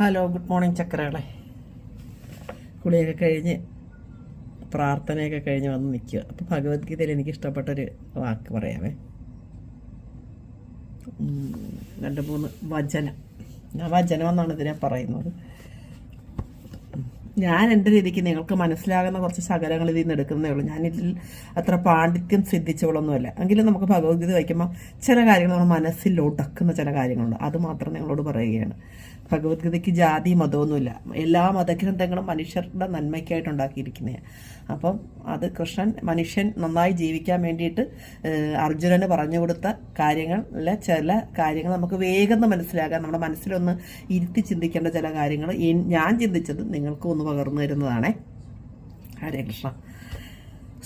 Hello good morning ചക്രകളെ. കുളിയൊക്കെ കഴിഞ്ഞ് പ്രാർത്ഥനയൊക്കെ കഴിഞ്ഞ് വന്ന് നിൽക്കുക. അപ്പോൾ ഭഗവത്ഗീതയിൽ എനിക്ക് ഇഷ്ടപ്പെട്ടൊരു വാക്ക് പറയാമേ. രണ്ട് മൂന്ന് വചനം. വചനം എന്നാണ് ഇതിനെ പറയുന്നത്. ഞാൻ എന്റെ രീതിക്ക് നിങ്ങൾക്ക് മനസ്സിലാകുന്ന കുറച്ച് ശകലങ്ങൾ ഇതിൽ നിന്ന് എടുക്കുന്നേ ഉള്ളൂ. ഞാനിതിൽ അത്ര പാണ്ഡിത്യം സിദ്ധിച്ചവളൊന്നുമല്ല. എങ്കിലും നമുക്ക് ഭഗവത്ഗീത വായിക്കുമ്പോൾ ചില കാര്യങ്ങൾ നമ്മുടെ മനസ്സിൽ ഒടക്കുന്ന ചില കാര്യങ്ങളുണ്ട്. അത് മാത്രം നിങ്ങളോട് പറയുകയാണ്. ഭഗവത്ഗീതയ്ക്ക് ജാതി മതമൊന്നുമില്ല. എല്ലാ മതഗ്രന്ഥങ്ങളും മനുഷ്യരുടെ നന്മയ്ക്കായിട്ട് ഉണ്ടാക്കിയിരിക്കുന്നതാണ് അപ്പം അത് കൃഷ്ണൻ മനുഷ്യൻ നന്നായി ജീവിക്കാൻ വേണ്ടിയിട്ട് അർജുനന് പറഞ്ഞു കൊടുത്ത കാര്യങ്ങളിലെ ചില കാര്യങ്ങൾ നമുക്ക് വേഗം മനസ്സിലാകാൻ നമ്മുടെ മനസ്സിലൊന്ന് ഇരുത്തി ചിന്തിക്കേണ്ട ചില കാര്യങ്ങൾ. ഞാൻ ചിന്തിച്ചത് നിങ്ങൾക്കും ഒന്ന് പകർന്നു തരുന്നതാണേ. ഹരേ കൃഷ്ണ.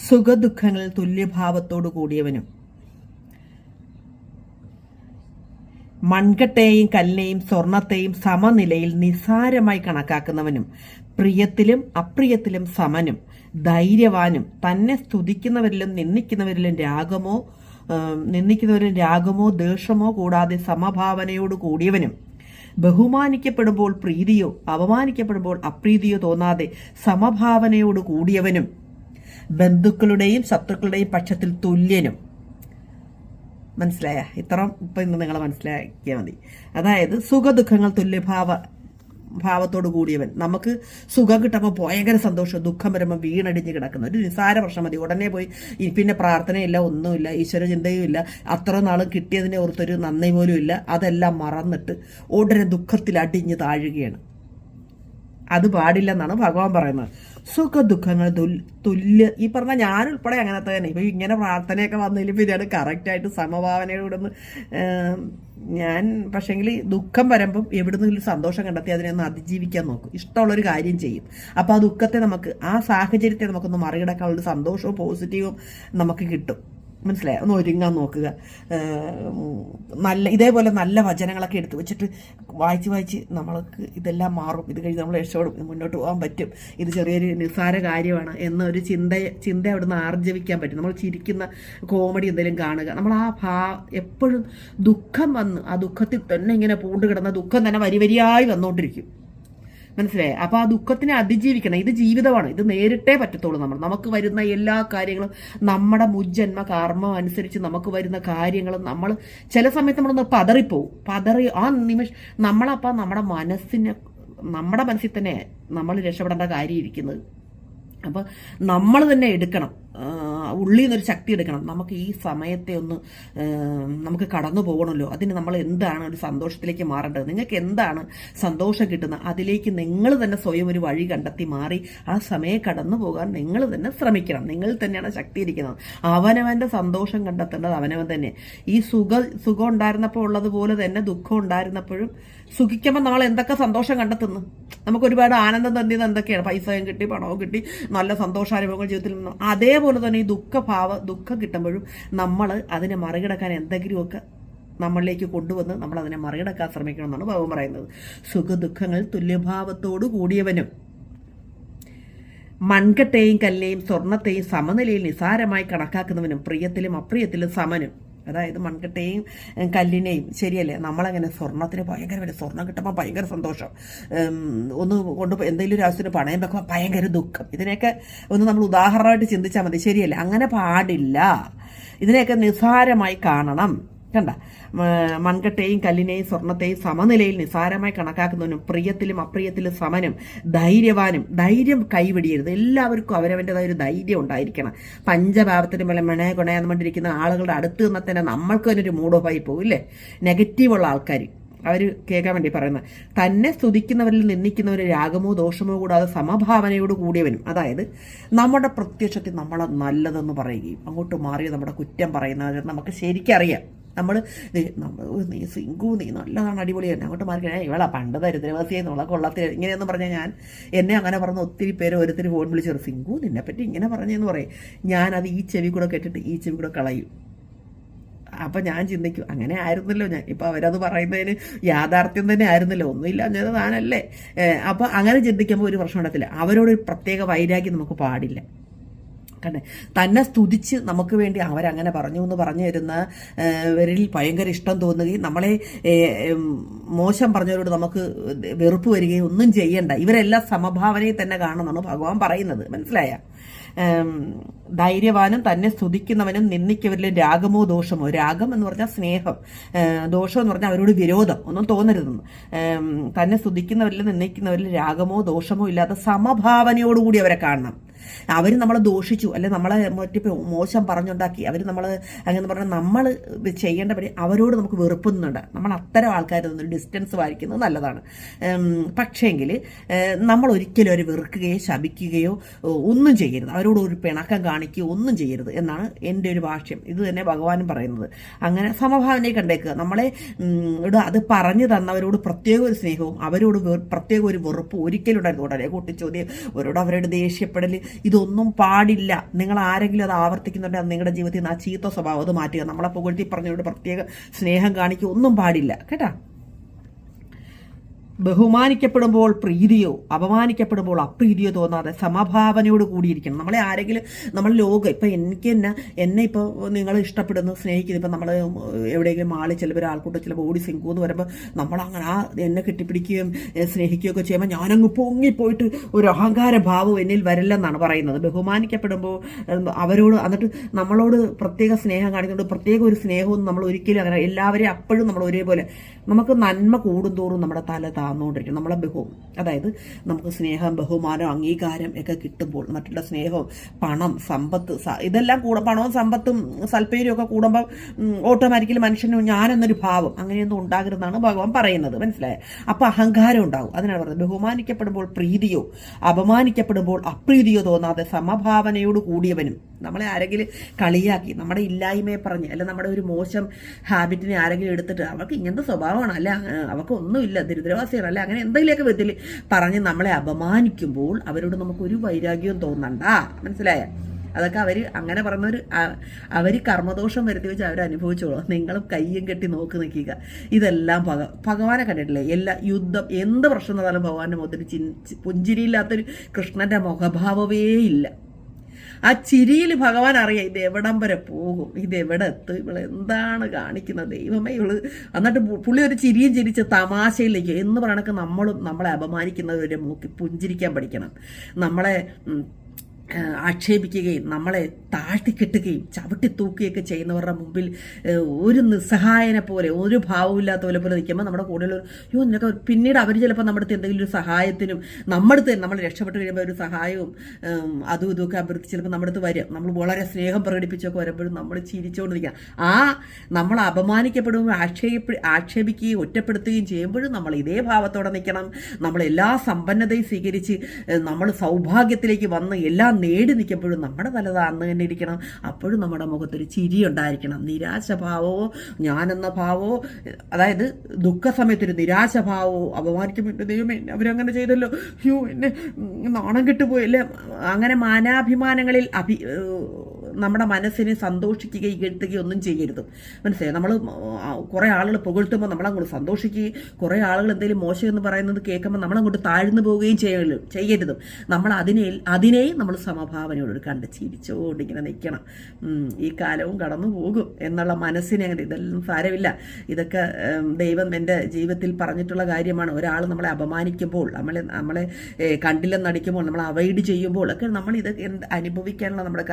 സുഖദുഃഖങ്ങളിൽ തുല്യഭാവത്തോടു കൂടിയവനും മൺകട്ടയെയും കല്ലിനെയും സ്വർണത്തെയും സമനിലയിൽ നിസാരമായി കണക്കാക്കുന്നവനും പ്രിയത്തിലും അപ്രിയത്തിലും സമനും ധൈര്യവാനും തന്നെ സ്തുതിക്കുന്നവരിലും നിന്ദിക്കുന്നവരിലും രാഗമോ നിന്ദിക്കുന്നവരിലും രാഗമോ ദേഷമോ കൂടാതെ സമഭാവനയോട് കൂടിയവനും. ബഹുമാനിക്കപ്പെടുമ്പോൾ പ്രീതിയോ അപമാനിക്കപ്പെടുമ്പോൾ അപ്രീതിയോ തോന്നാതെ സമഭാവനയോട് കൂടിയവനും. ബന്ധുക്കളുടെയും ശത്രുക്കളുടെയും പക്ഷത്തിൽ തുല്യനും. മനസ്സിലായ? ഇത്രയും ഇപ്പം ഇന്ന് നിങ്ങൾ മനസ്സിലാക്കിയാൽ മതി. അതായത് സുഖദുഃഖങ്ങൾ തുല്യഭാവ ഭാവത്തോട് കൂടിയവൻ. നമുക്ക് സുഖം കിട്ടുമ്പോൾ ഭയങ്കര സന്തോഷം. ദുഃഖം വരുമ്പോൾ വീണടിഞ്ഞ് കിടക്കുന്ന. ഒരു നിസാര പ്രശ്നം മതി. ഉടനെ പോയി പിന്നെ പ്രാർത്ഥനയില്ല ഒന്നുമില്ല ഈശ്വര ചിന്തയും ഇല്ല. അത്ര നാളും കിട്ടിയതിനെ ഓർത്തൊരു നന്ദി പോലും ഇല്ല. അതെല്ലാം മറന്നിട്ട് ഉടനെ ദുഃഖത്തിൽ അടിഞ്ഞ് താഴുകയാണ്. അത് പാടില്ലെന്നാണ് ഭഗവാൻ പറയുന്നത്. സുഖ ദുഃഖങ്ങൾ തുല്യ ഈ പറഞ്ഞ ഞാൻ ഉൾപ്പെടെ അങ്ങനത്തെ തന്നെ. ഇപ്പൊ ഇങ്ങനെ പ്രാർത്ഥനയൊക്കെ വന്നതിൽ കറക്റ്റ് ആയിട്ട് സമഭാവനയോടെ ഒന്ന് ഞാൻ പക്ഷേങ്കിൽ ദുഃഖം വരുമ്പം എവിടുന്നെങ്കിലും സന്തോഷം കണ്ടെത്തി അതിനെ ഒന്ന് അതിജീവിക്കാൻ നോക്കും. ഇഷ്ടമുള്ളൊരു കാര്യം ചെയ്യും. അപ്പോൾ ആ ദുഃഖത്തെ നമുക്ക് ആ സാഹചര്യത്തെ നമുക്കൊന്ന് മറികടക്കാനുള്ള സന്തോഷവും പോസിറ്റീവും നമുക്ക് കിട്ടും. മനസ്സിലായോ? ഒന്ന് ഒരുങ്ങാൻ നോക്കുക. നല്ല ഇതേപോലെ നല്ല വചനങ്ങളൊക്കെ എടുത്ത് വെച്ചിട്ട് വായിച്ച് വായിച്ച് നമ്മൾക്ക് ഇതെല്ലാം മാറും. ഇത് കഴിഞ്ഞ് നമ്മൾ രക്ഷപ്പെടും. മുന്നോട്ട് പോകാൻ പറ്റും. ഇത് ചെറിയൊരു നിസ്സാര കാര്യമാണ് എന്നൊരു ചിന്ത ചിന്ത അവിടെ നിന്ന് ആർജവിക്കാൻ പറ്റും. നമ്മൾ ചിരിക്കുന്ന കോമഡി എന്തെങ്കിലും കാണുക. നമ്മൾ ആ ഭാ എപ്പോഴും ദുഃഖം വന്ന് ആ ദുഃഖത്തിൽ തന്നെ ഇങ്ങനെ പൂണ്ട് കിടന്ന ദുഃഖം തന്നെ വരി വരിയായി വന്നുകൊണ്ടിരിക്കും. മനസ്സിലായേ? അപ്പോൾ ആ ദുഃഖത്തിനെ അതിജീവിക്കണം. ഇത് ജീവിതമാണ്. ഇത് നേരിട്ടേ പറ്റത്തുള്ളൂ നമ്മൾ. നമുക്ക് വരുന്ന എല്ലാ കാര്യങ്ങളും നമ്മുടെ മുജ്ജന്മ കർമ്മം അനുസരിച്ച് നമുക്ക് വരുന്ന കാര്യങ്ങളും നമ്മൾ ചില സമയത്ത് നമ്മളൊന്ന് പതറിപ്പോവും. പതറി ആ നിമിഷം നമ്മളപ്പോൾ നമ്മുടെ മനസ്സിന് നമ്മുടെ മനസ്സിൽ തന്നെ നമ്മൾ രക്ഷപ്പെടേണ്ട കാര്യം ഇരിക്കുന്നത് അപ്പോൾ നമ്മൾ തന്നെ എടുക്കണം. ഉള്ളിൽ നിന്നൊരു ശക്തി എടുക്കണം. നമുക്ക് ഈ സമയത്തെ ഒന്ന് നമുക്ക് കടന്നു പോകണമല്ലോ. അതിന് നമ്മൾ എന്താണ് ഒരു സന്തോഷത്തിലേക്ക് മാറേണ്ടത്? നിങ്ങൾക്ക് എന്താണ് സന്തോഷം കിട്ടുന്നത്? അതിലേക്ക് നിങ്ങൾ തന്നെ സ്വയം ഒരു വഴി കണ്ടെത്തി മാറി ആ സമയം കടന്നു പോകാൻ നിങ്ങൾ തന്നെ ശ്രമിക്കണം. നിങ്ങൾ തന്നെയാണ് ശക്തി ഇരിക്കുന്നത്. അവനവന്റെ സന്തോഷം കണ്ടെത്തേണ്ടത് അവനവൻ തന്നെ. ഈ സുഖ സുഖം ഉണ്ടായിരുന്നപ്പോൾ ഉള്ളതുപോലെ തന്നെ ദുഃഖം ഉണ്ടായിരുന്നപ്പോഴും സുഖിക്കുമ്പോൾ നമ്മൾ എന്തൊക്കെ സന്തോഷം കണ്ടെത്തുന്നു? നമുക്ക് ഒരുപാട് ആനന്ദം തന്നിയത് എന്തൊക്കെയാണ്? പൈസയും കിട്ടി പണവും കിട്ടി നല്ല സന്തോഷാനുഭവങ്ങൾ ജീവിതത്തിൽ അതേപോലെ തന്നെ ഈ ദുഃഖഭാവ ദുഃഖം കിട്ടുമ്പോഴും നമ്മൾ അതിനെ മറികടക്കാൻ എന്തെങ്കിലുമൊക്കെ നമ്മളിലേക്ക് കൊണ്ടുവന്ന് നമ്മൾ അതിനെ മറികടക്കാൻ ശ്രമിക്കണം എന്നാണ് ഭഗവൻ പറയുന്നത്. സുഖദുഃഖങ്ങൾ തുല്യഭാവത്തോടു കൂടിയവനും മൺകട്ടയും കല്ലേയും സ്വർണത്തെയും സമനിലയിൽ നിസാരമായി കണക്കാക്കുന്നവനും പ്രിയത്തിലും അപ്രിയത്തിലും സമനും. അതായത് മൺകട്ടയും കല്ലിനെയും. ശരിയല്ലേ? നമ്മളങ്ങനെ സ്വർണത്തിന് ഭയങ്കര വില. സ്വർണം കിട്ടുമ്പോൾ ഭയങ്കര സന്തോഷം. ഒന്ന് കൊണ്ട് എന്തെങ്കിലും ഒരു ആവശ്യത്തിന് പണയം വെക്കുമ്പോൾ ഭയങ്കര ദുഃഖം. ഇതിനെയൊക്കെ ഒന്ന് നമ്മൾ ഉദാഹരണമായിട്ട് ചിന്തിച്ചാൽ മതി. ശരിയല്ലേ? അങ്ങനെ പാടില്ല. ഇതിനെയൊക്കെ നിസ്സാരമായി കാണണം. കണ്ട മൺകട്ടയും കല്ലിനെയും സ്വർണത്തെയും സമനിലയിൽ നിസാരമായി കണക്കാക്കുന്നവനും പ്രിയത്തിലും അപ്രിയത്തിലും സമനും ധൈര്യവാനും ധൈര്യം കൈവിടിയരുത്. എല്ലാവർക്കും അവരവന്റെതായ ഒരു ധൈര്യം ഉണ്ടായിരിക്കണം. പഞ്ചഭാവത്തിന് പോലെ മെണേ കൊണയാന്ന് കൊണ്ടിരിക്കുന്ന ആളുകളുടെ അടുത്ത് നിന്നാൽ തന്നെ നമ്മൾക്ക് തന്നെ ഒരു മൂഡ് ഓഫ് ആയി പോകും ഇല്ലേ? നെഗറ്റീവുള്ള ആൾക്കാർ അവർ കേൾക്കാൻ വേണ്ടി പറയുന്നത്. തന്നെ സ്തുതിക്കുന്നവരിൽ നിന്ദിക്കുന്നവർ രാഗമോ ദോഷമോ കൂടാതെ സമഭാവനയോട് കൂടിയവനും. അതായത് നമ്മുടെ പ്രത്യക്ഷത്തിൽ നമ്മളെ നല്ലതെന്ന് പറയുകയും അങ്ങോട്ട് മാറിയ നമ്മുടെ കുറ്റം പറയുന്നവർ നമുക്ക് ശരിക്കറിയാം. നമ്മൾ നീ സിങ്കു നീ നല്ലതാണ് അടിപൊളിയാണ് അങ്ങോട്ട് മാറി കഴിഞ്ഞാൽ ഇവളാ പണ്ട് ദരിദ്രവാസി എന്നുള്ള കൊള്ളത്തിൽ ഇങ്ങനെയെന്ന് പറഞ്ഞാൽ ഞാൻ എന്നെ അങ്ങനെ പറഞ്ഞ ഒത്തിരി പേര് ഓരോരുത്തർ ഫോൺ വിളിച്ചു സിങ്കു നിന്നെപ്പറ്റി ഇങ്ങനെ പറഞ്ഞെന്ന് പറയും. ഞാനത് ഈ ചെവി കൂടെ കേട്ടിട്ട് ഈ ചെവി കൂടെ കളയും. അപ്പം ഞാൻ ചിന്തിക്കും അങ്ങനെ ആയിരുന്നല്ലോ ഞാൻ. ഇപ്പം അവരത് പറയുന്നതിന് യാഥാർത്ഥ്യം തന്നെ ആയിരുന്നല്ലോ. ഒന്നുമില്ല ഞാൻ താനല്ലേ. അപ്പം അങ്ങനെ ചിന്തിക്കുമ്പോൾ ഒരു പ്രശ്നം ഉണ്ടാകത്തില്ല. അവരോട് പ്രത്യേക വൈരാഗ്യം നമുക്ക് പാടില്ല. കണ്ടേ തന്നെ സ്തുതിച്ച് നമുക്ക് വേണ്ടി അവരങ്ങനെ പറഞ്ഞു എന്ന് പറഞ്ഞു തരുന്ന വരിൽ ഭയങ്കര ഇഷ്ടം തോന്നുകയും നമ്മളെ മോശം പറഞ്ഞവരോട് നമുക്ക് വെറുപ്പ് വരികയും ഒന്നും ചെയ്യണ്ട. ഇവരെല്ലാം സമഭാവനയിൽ തന്നെ കാണുമെന്നാണ് ഭഗവാൻ പറയുന്നത്. മനസ്സിലായ? ധൈര്യവാനും തന്നെ സ്തുതിക്കുന്നവനും നിന്ദിക്കവരിലും രാഗമോ ദോഷമോ? രാഗം എന്ന് പറഞ്ഞാൽ സ്നേഹം. ദോഷം എന്ന് പറഞ്ഞാൽ അവരോട് വിരോധം. ഒന്നും തോന്നരുതെന്ന്. തന്നെ സ്തുതിക്കുന്നവരിലും നിന്ദിക്കുന്നവരിലും രാഗമോ ദോഷമോ ഇല്ലാത്ത സമഭാവനയോടുകൂടി അവരെ കാണണം. അവർ നമ്മളെ ദോഷിച്ചു അല്ലെ നമ്മളെ മറ്റു മോശം പറഞ്ഞുണ്ടാക്കി അവർ നമ്മൾ അങ്ങനെ പറഞ്ഞാൽ നമ്മൾ ചെയ്യേണ്ട പരി അവരോട് നമുക്ക് വെറുപ്പുന്നുണ്ട്. നമ്മൾ അത്തരം ആൾക്കാരിൽ നിന്ന് ഡിസ്റ്റൻസ് വായിക്കുന്നത് നല്ലതാണ്. പക്ഷേങ്കിൽ നമ്മൾ ഒരിക്കലും അവരെ വെറുക്കുകയോ ശപിക്കുകയോ ഒന്നും ചെയ്യരുത്. അവരോട് ഒരു പിണക്കം കാണിക്കുകയോ ഒന്നും ചെയ്യരുത് എന്നാണ് എന്റെ ഒരു ഭാഷ്യം. ഇത് തന്നെ ഭഗവാനും പറയുന്നത്. അങ്ങനെ സമഭാവനയെ കണ്ടേക്കുക. നമ്മളെ അത് പറഞ്ഞു തന്നവരോട് പ്രത്യേക ഒരു സ്നേഹവും അവരോട് പ്രത്യേക ഒരു വെറുപ്പും ഒരിക്കലും ഉണ്ടായിരുന്നു ഉടനെ കൂട്ടിച്ചോദ്യം അവരോട് അവരുടെ ദേഷ്യപ്പെടൽ ഇതൊന്നും പാടില്ല. നിങ്ങൾ ആരെങ്കിലും അത് ആവർത്തിക്കുന്നുണ്ടെങ്കിൽ നിങ്ങളുടെ ജീവിതത്തിൽ നിന്ന് ആ ചീത്ത സ്വഭാവം അത് മാറ്റുക. നമ്മളെ പുകഴ്ത്തി പറഞ്ഞവരോട് പ്രത്യേക സ്നേഹം കാണിക്കുക ഒന്നും പാടില്ല. കേട്ടാ? ബഹുമാനിക്കപ്പെടുമ്പോൾ പ്രീതിയോ അപമാനിക്കപ്പെടുമ്പോൾ അപ്രീതിയോ തോന്നാതെ സമഭാവനയോട് കൂടിയിരിക്കണം. നമ്മളെ ആരെങ്കിലും നമ്മൾ ലോകം ഇപ്പം എനിക്ക് തന്നെ എന്നെ ഇപ്പോൾ നിങ്ങൾ ഇഷ്ടപ്പെടുന്നു സ്നേഹിക്കുന്നു. ഇപ്പം നമ്മൾ എവിടെയെങ്കിലും മാളിൽ ചിലപ്പോൾ ആൾക്കൂട്ടം ചിലപ്പോൾ ഓടി സിങ്കു എന്ന് പറയുമ്പോൾ നമ്മളങ്ങനെ ആ എന്നെ കെട്ടിപ്പിടിക്കുകയും സ്നേഹിക്കുകയൊക്കെ ചെയ്യുമ്പോൾ ഞാനങ്ങ് പൊങ്ങിപ്പോയിട്ട് ഒരു അഹങ്കാര ഭാവം എന്നിൽ വരില്ലെന്നാണ് പറയുന്നത്. ബഹുമാനിക്കപ്പെടുമ്പോൾ അവരോട് എന്നിട്ട് നമ്മളോട് പ്രത്യേക സ്നേഹം കാണിക്കുന്നുണ്ട്. പ്രത്യേക ഒരു സ്നേഹവും നമ്മൾ ഒരിക്കലും അങ്ങനെ എല്ലാവരെയും അപ്പോഴും നമ്മൾ ഒരേപോലെ നമുക്ക് നന്മ കൂടുന്തോറും നമ്മുടെ തല താന്നുകൊണ്ടിരിക്കും നമ്മളെ ബഹു അതായത് നമുക്ക് സ്നേഹം ബഹുമാനം അംഗീകാരം ഒക്കെ കിട്ടുമ്പോൾ മറ്റുള്ള സ്നേഹവും പണം സമ്പത്ത് ഇതെല്ലാം കൂടെ പണവും സമ്പത്തും സൽപ്പേരും ഒക്കെ കൂടുമ്പോൾ ഓട്ടോമാറ്റിക്കലി മനുഷ്യന് ഞാനെന്നൊരു ഭാവം അങ്ങനെയൊന്നും ഉണ്ടാകരുതെന്നാണ് ഭഗവാൻ പറയുന്നത്. മനസ്സിലായ? അപ്പോൾ അഹങ്കാരം ഉണ്ടാവും. അതിനാണ് പറയുന്നത്. ബഹുമാനിക്കപ്പെടുമ്പോൾ പ്രീതിയോ അപമാനിക്കപ്പെടുമ്പോൾ അപ്രീതിയോ തോന്നാതെ സമഭാവനയോട് കൂടിയവനും നമ്മളെ ആരെങ്കിലും കളിയാക്കി നമ്മുടെ ഇല്ലായ്മയെ പറഞ്ഞ് അല്ല നമ്മുടെ ഒരു മോശം ഹാബിറ്റിനെ ആരെങ്കിലും എടുത്തിട്ട് അവർക്ക് ഇങ്ങനത്തെ സ്വഭാവമാണ് അല്ല അവർക്ക് ഒന്നുമില്ല ദരിദ്രവാസിയാണ് അല്ല അങ്ങനെ എന്തെങ്കിലുമൊക്കെ വിധത്തിൽ പറഞ്ഞ് നമ്മളെ അപമാനിക്കുമ്പോൾ അവരോട് നമുക്കൊരു വൈരാഗ്യവും തോന്നണ്ട. മനസ്സിലായ? അതൊക്കെ അവർ അങ്ങനെ പറഞ്ഞൊരു അവർ കർമ്മദോഷം വരുത്തി വെച്ച് അവർ അനുഭവിച്ചോളൂ. നിങ്ങളും കയ്യും കെട്ടി നോക്കി നിൽക്കുക. ഇതെല്ലാം ഭഗ ഭഗവാനെ കണ്ടിട്ടില്ലേ? എല്ലാ യുദ്ധം എന്ത് പ്രശ്നം നടന്നാലും ഭഗവാന്റെ മുഖത്തിന് ചിൻ പുഞ്ചിരിയില്ലാത്തൊരു കൃഷ്ണന്റെ മുഖഭാവമേ ഇല്ല. ആ ചിരിയിൽ ഭഗവാൻ അറിയാം ഇത് എവിടം വരെ പോകും? ഇത് എവിടെ എത്തും? ഇവൾ എന്താണ് കാണിക്കുന്നത്? ദൈവമേ ഇവൾ എന്നിട്ട് പുള്ളി ഒരു ചിരിയും ചിരിച്ച് തമാശയിലേക്ക് എന്ന് പറയണക്ക് നമ്മളും നമ്മളെ അപമാനിക്കുന്നവരെ നോക്കി പുഞ്ചിരിക്കാൻ പഠിക്കണം. നമ്മളെ ആക്ഷേപിക്കുകയും നമ്മളെ താഴ്ത്തിക്കെട്ടുകയും ചവിട്ടി തൂക്കുകയൊക്കെ ചെയ്യുന്നവരുടെ മുമ്പിൽ ഒരു നിസ്സഹായനെ പോലെ ഒരു ഭാവമില്ലാത്ത പോലെ പോലെ നിൽക്കുമ്പോൾ നമ്മുടെ കൂടെയുള്ള യോ നിനക്ക് പിന്നീട് അവർ ചിലപ്പോൾ നമ്മുടെ അടുത്ത് എന്തെങ്കിലും ഒരു സഹായത്തിനും നമ്മുടെ അടുത്ത് നമ്മൾ രക്ഷപ്പെട്ട് കഴിയുമ്പോൾ ഒരു സഹായവും അതും ഇതുമൊക്കെ അഭ്യർത്ഥിച്ച് ചിലപ്പോൾ നമ്മുടെ അടുത്ത് വരും. നമ്മൾ വളരെ സ്നേഹം പ്രകടിപ്പിച്ചൊക്കെ വരുമ്പോഴും നമ്മൾ ചിരിച്ചുകൊണ്ടിരിക്കുക ആ നമ്മൾ അപമാനിക്കപ്പെടുകയും ആക്ഷേപ ആക്ഷേപിക്കുകയും ഒറ്റപ്പെടുത്തുകയും ചെയ്യുമ്പോഴും നമ്മൾ ഇതേ ഭാവത്തോടെ നിൽക്കണം. നമ്മൾ എല്ലാ സമ്പന്നതയും സ്വീകരിച്ച് നമ്മൾ സൗഭാഗ്യത്തിലേക്ക് വന്ന് എല്ലാം നേടി നിൽക്കുമ്പോഴും നമ്മുടെ തല താന്ന് തന്നെ ഇരിക്കണം. അപ്പോഴും നമ്മുടെ മുഖത്തൊരു ചിരി ഉണ്ടായിരിക്കണം. നിരാശഭാവമോ ഞാനെന്ന ഭാവമോ അതായത് ദുഃഖ സമയത്തൊരു നിരാശഭാവമോ അപമാനിക്കുമ്പോൾ ദൈവമേ അവരങ്ങനെ ചെയ്തല്ലോ. അയ്യോ എന്നെ നാണം കിട്ടുപോയല്ലേ? അങ്ങനെ മാനാഭിമാനങ്ങളിൽ അഭി നമ്മുടെ മനസ്സിനെ സന്തോഷിക്കുകയും കെട്ടുകയും ഒന്നും ചെയ്യരുത്. മനസ്സിലായി? നമ്മൾ കുറേ ആളുകൾ പുകഴ്ത്തുമ്പോൾ നമ്മളങ്ങോട്ട് സന്തോഷിക്കുകയും കുറേ ആളുകൾ എന്തെങ്കിലും മോശം എന്ന് പറയുന്നത് കേൾക്കുമ്പോൾ നമ്മളങ്ങോട്ട് താഴ്ന്നു പോവുകയും ചെയ്യരുത് ചെയ്യരുത്. നമ്മൾ അതിനെ അതിനെയും നമ്മൾ സമഭാവനയോട് കണ്ട് ചിരിച്ചുകൊണ്ട് ഇങ്ങനെ നിൽക്കണം ഈ കാലവും കടന്നു പോകും എന്നുള്ള മനസ്സിനെ അങ്ങനെ ഇതെല്ലാം സാരമില്ല ഇതൊക്കെ ദൈവം എന്റെ ജീവിതത്തിൽ പറഞ്ഞിട്ടുള്ള കാര്യമാണ്. ഒരാൾ നമ്മളെ അപമാനിക്കുമ്പോൾ നമ്മളെ നമ്മളെ കണ്ടില്ലെന്നടിക്കുമ്പോൾ കണ്ടില്ലെന്ന് നടിക്കുമ്പോൾ നമ്മൾ അവൈഡ് ചെയ്യുമ്പോൾ ഒക്കെ നമ്മൾ ഇത് അനുഭവിക്കാനുള്ള നമ്മുടെ